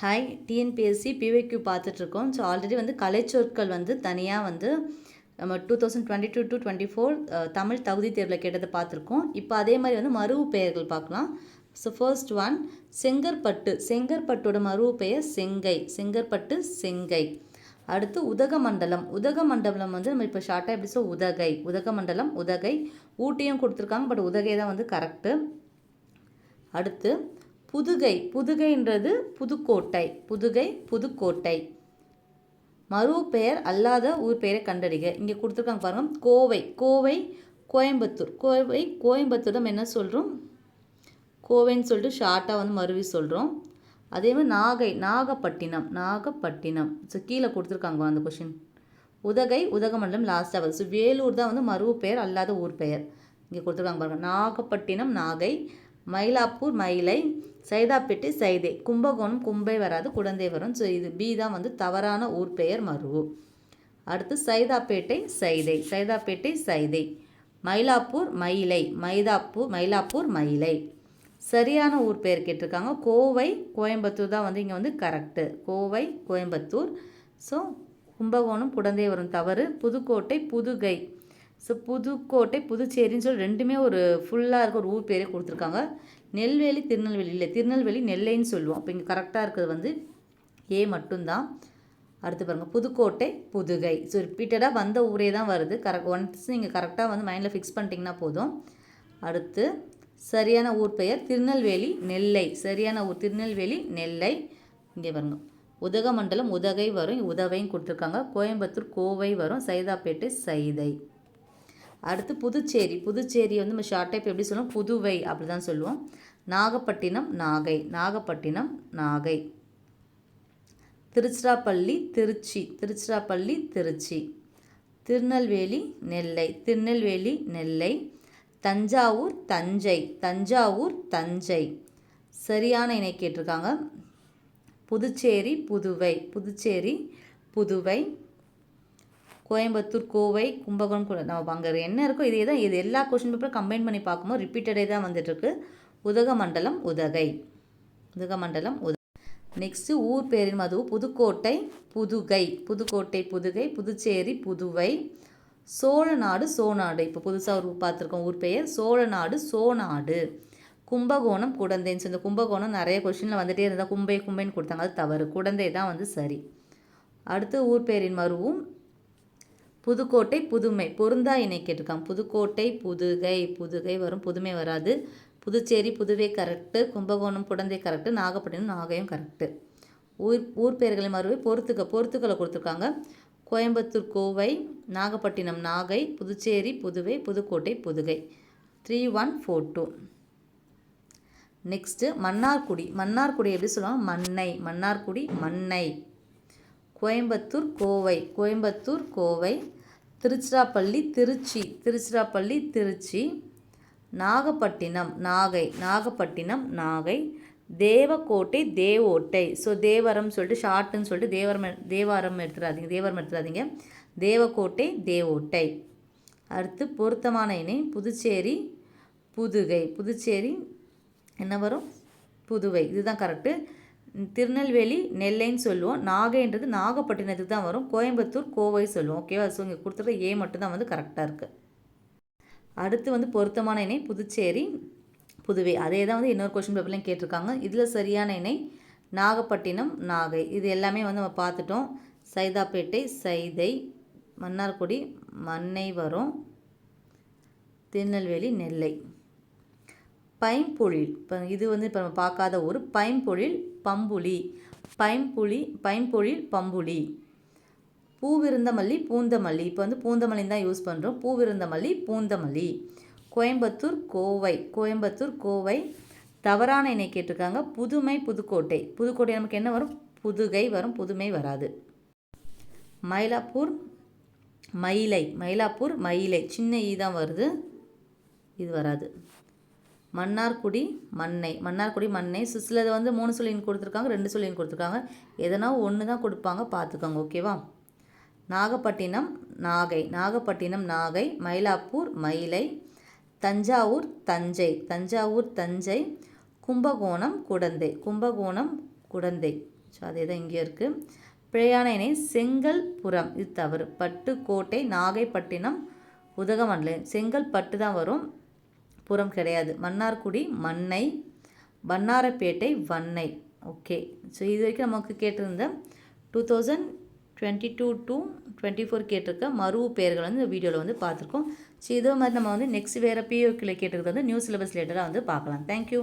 Hi TNPSC PYQ பார்த்துட்ருக்கோம். So already வந்து கலைச்சொற்கள் வந்து தனியாக வந்து நம்ம two thousand twenty two to twenty four Tamil தகுதி தேர்வில் கேட்டதை பார்த்துருக்கோம். இப்போ அதே மாதிரி வந்து மருவு பெயர்கள் பார்க்கலாம். So first one Chengalpattu. செங்கற்பட்டோட மருவு பெயர் செங்கை. செங்கற்பட்டு செங்கை. அடுத்து உதகமண்டலம். உதகமண்டலம் வந்து நம்ம இப்போ ஷார்ட்டாக எப்படி சொல் உதகை. உதகமண்டலம் உதகை. ஊட்டியும் கொடுத்துருக்காங்க பட் உதகை தான் வந்து கரெக்டு அடுத்து புதுகை புதுகைன்றது புதுக்கோட்டை புதுகை புதுக்கோட்டை. மறு பெயர் அல்லாத ஊர் பெயரை கண்டறிக. இங்கே கொடுத்துருக்காங்க பாருங்கள் கோவை கோவை கோயம்புத்தூர். கோவை கோயம்புத்தூர் நம்ம என்ன சொல்கிறோம் கோவைன்னு சொல்லிட்டு ஷார்ட்டாக வந்து மருவி சொல்கிறோம் அதே மாதிரி நாகை நாகப்பட்டினம் நாகப்பட்டினம். ஸோ கீழே கொடுத்துருக்காங்க அந்த கொஷின் உதகை உதகமண்டலம் லாஸ்ட்டாக வருது. ஸோ வேலூர் தான் வந்து மருவு பெயர் அல்லாத ஊர் பெயர். இங்கே கொடுத்துருக்காங்க பாருங்கள் நாகப்பட்டினம் நாகை மயிலாப்பூர் மயிலை சைதாப்பேட்டை சைதே. கும்பகோணம் கும்பை வராது குழந்தை வரும் ஸோ இது பி தான் வந்து தவறான ஊர் பெயர் மருவு அடுத்து சைதாப்பேட்டை சைதை. சைதாப்பேட்டை சைதை. மயிலாப்பூர் மயிலை. மைதாப்பூர் மயிலாப்பூர் மயிலை. சரியான ஊர் பெயர் கேட்டிருக்காங்க. கோவை கோயம்புத்தூர் தான் வந்து இங்கே வந்து கரெக்டு கோவை கோயம்புத்தூர். ஸோ கும்பகோணம் குழந்தை வரும் தவறு. புதுக்கோட்டை புதுகை. ஸோ புதுக்கோட்டை புதுச்சேரின்னு சொல்லி ரெண்டுமே ஒரு ஃபுல்லாக இருக்க ஒரு ஊர் பேரே கொடுத்துருக்காங்க. நெல்வேலி திருநெல்வேலி இல்லை திருநெல்வேலி நெல்லைன்னு சொல்லுவோம். அப்போ இங்கே கரெக்டாக இருக்கிறது வந்து ஏ மட்டும்தான். அடுத்து பாருங்கள் புதுக்கோட்டை புதுகை. ஸோ ரிப்பீட்டடாக வந்த ஊரே தான் வருது. கரெக்ட் ஒன்ஸ் நீங்கள் கரெக்டாக வந்து மைண்டில் ஃபிக்ஸ் பண்ணிட்டீங்கன்னா போதும். அடுத்து சரியான ஊர் பெயர் திருநெல்வேலி நெல்லை. சரியான ஊர் திருநெல்வேலி நெல்லை. இங்கே பாருங்கள் உதகமண்டலம் உதகை வரும். உதவையும் கொடுத்துருக்காங்க. கோயம்புத்தூர் கோவை வரும். சைதாப்பேட்டை சைதை. அடுத்து புதுச்சேரி. புதுச்சேரி வந்து நம்ம ஷார்ட் டைப் எப்படி சொல்லுவோம் புதுவை அப்படி தான் சொல்லுவோம். நாகப்பட்டினம் நாகை. நாகப்பட்டினம் நாகை. திருச்சிராப்பள்ளி திருச்சி. திருச்சிராப்பள்ளி திருச்சி. திருநெல்வேலி நெல்லை. திருநெல்வேலி நெல்லை. தஞ்சாவூர் தஞ்சை. தஞ்சாவூர் தஞ்சை. சரியான இணை கேட்டிருக்காங்க. புதுச்சேரி புதுவை. புதுச்சேரி புதுவை. கோயம்புத்தூர் கோவை கும்பகோணம் கூட. நம்ம அங்கே என்ன இருக்கோ இதே தான். இது எல்லா கொஷின் பேப்பரும் கம்பைன் பண்ணி பார்க்கும்போது ரிப்பீட்டடே தான் வந்துட்டுருக்கு. உதகமண்டலம் உதகை. உதகமண்டலம் உத நெக்ஸ்ட்டு ஊர் பேரின் மது புதுக்கோட்டை புதுகை. புதுக்கோட்டை புதுகை புதுச்சேரி புதுவை. சோழநாடு சோநாடு இப்போ புதுசாக ஒரு பார்த்துருக்கோம் ஊர் பெயர். சோழநாடு சோநாடு கும்பகோணம் குடந்தைன்னு சொல்லி கும்பகோணம் நிறைய கொஷினில் வந்துகிட்டே இருந்தால் கும்பை கும்பைன்னு கொடுத்தாங்க. அது தவறு. குடந்தை தான் வந்து சரி. அடுத்து ஊர் பேரின் மருவும் புதுக்கோட்டை புதுமை. பொருந்தா இணை கேட்டிருக்காங்க. புதுக்கோட்டை புதுகை. புதுகை வரும். புதுமை வராது. புதுச்சேரி புதுவை கரெக்டு கும்பகோணம் புடந்தை கரெக்டு நாகப்பட்டினம் நாகையும் கரெக்டு ஊர் ஊர் பெயர்களை மறுவை பொறுத்துக்க பொறுத்துக்களை கொடுத்துருக்காங்க. Coimbatore Kovai Nagapattinam Nagai Puducherry Puduvai Pudukkottai Pudugai. Three one four two next Mannargudi. Mannargudi எப்படி சொல்லுவாங்க? மண்ணை. மன்னார்குடி மண்ணை. கோயம்புத்தூர் கோவை. கோயம்புத்தூர் கோவை. திருச்சிராப்பள்ளி திருச்சி திருச்சிராப்பள்ளி திருச்சி நாகப்பட்டினம் நாகை நாகப்பட்டினம் நாகை தேவக்கோட்டை தேவோட்டை. ஸோ தேவரம் சொல்லிட்டு ஷார்ட்டுன்னு சொல்லிட்டு தேவரம் தேவாரம் எடுத்துடாதீங்க தேவரம் எடுத்துடாதீங்க. தேவக்கோட்டை தேவோட்டை. அடுத்து பொருத்தமான இணை புதுச்சேரி புதுகை. புதுச்சேரி என்ன வரும்? புதுவை இதுதான் கரெக்டு திருநெல்வேலி நெல்லைன்னு சொல்லுவோம். நாகைன்றது நாகப்பட்டினத்துக்கு தான் வரும். கோயம்புத்தூர் கோவை சொல்லுவோம். ஓகேவா ஸோ இங்கே கொடுத்துருக்க ஏ மட்டும்தான் வந்து கரெக்டாக இருக்குது அடுத்து வந்து பொருத்தமான இணை புதுச்சேரி புதுவை. அதே தான் வந்து இன்னொரு கொஷின் பேப்பர்லையும் கேட்டிருக்காங்க. இதில் சரியான இணை நாகப்பட்டினம் நாகை. இது எல்லாமே வந்து நம்ம பார்த்துட்டோம். சைதாப்பேட்டை சைதை மன்னார்குடி மண்ணை வரும் திருநெல்வேலி நெல்லை. பைம்பொழில். இப்போ இது வந்து இப்போ நம்ம பார்க்காத ஊர். பைம்பொழில் பம்புலி பைம்புலி பைம்பொழில் பம்புலி. பூவிருந்தமல்லி பூந்தமல்லி. இப்போ வந்து பூந்தமல்லின்னு தான் யூஸ் பண்ணுறோம் பூவிருந்தமல்லி பூந்தமல்லி. கோயம்புத்தூர் கோவை கோயம்புத்தூர் கோவை. தவறான இணை கேட்டிருக்காங்க. புதுமை புதுக்கோட்டை. புதுக்கோட்டை நமக்கு என்ன வரும்? புதுகை வரும். புதுமை வராது. மயிலாப்பூர் மயிலை. மயிலாப்பூர் மயிலை. சின்ன ஈ தான் வருது. இது வராது. மன்னார்குடி மண்ணை. மன்னார்குடி மண்ணை. சிலது வந்து மூணு சொல்லின் கொடுத்துருக்காங்க ரெண்டு சொல்லின் கொடுத்துருக்காங்க. எதனா ஒன்று தான் கொடுப்பாங்க பார்த்துக்கோங்க ஓகேவா? நாகப்பட்டினம் நாகை. நாகப்பட்டினம் நாகை. மயிலாப்பூர் மயிலை. தஞ்சாவூர் தஞ்சை. தஞ்சாவூர் தஞ்சை. கும்பகோணம் குடந்தை. கும்பகோணம் குடந்தை. ஸோ அதே தான் இங்கே இருக்குது பிழையான இணை செங்கல்புரம் இது தவறு. பட்டுக்கோட்டை நாகைப்பட்டினம் உதகமண்டலம். செங்கல்பட்டு தான் வரும். புறம் கிடையாது. மன்னார்குடி மண்ணை வண்ணாரப்பேட்டை வண்ணை. ஓகே. ஸோ இது வரைக்கும் நமக்கு கேட்டிருந்த two thousand twenty two to twenty four கேட்டிருக்க மருவு பெயர்கள் வந்து இந்த வீடியோவில் வந்து பார்த்துருக்கோம். ஸோ இதே மாதிரி நம்ம வந்து நெக்ஸ்ட் வேறு பிஓக்கில் கேட்டிருக்கிறது வந்து நியூ சிலபஸ் லேட்டராக வந்து பார்க்கலாம். தேங்க்யூ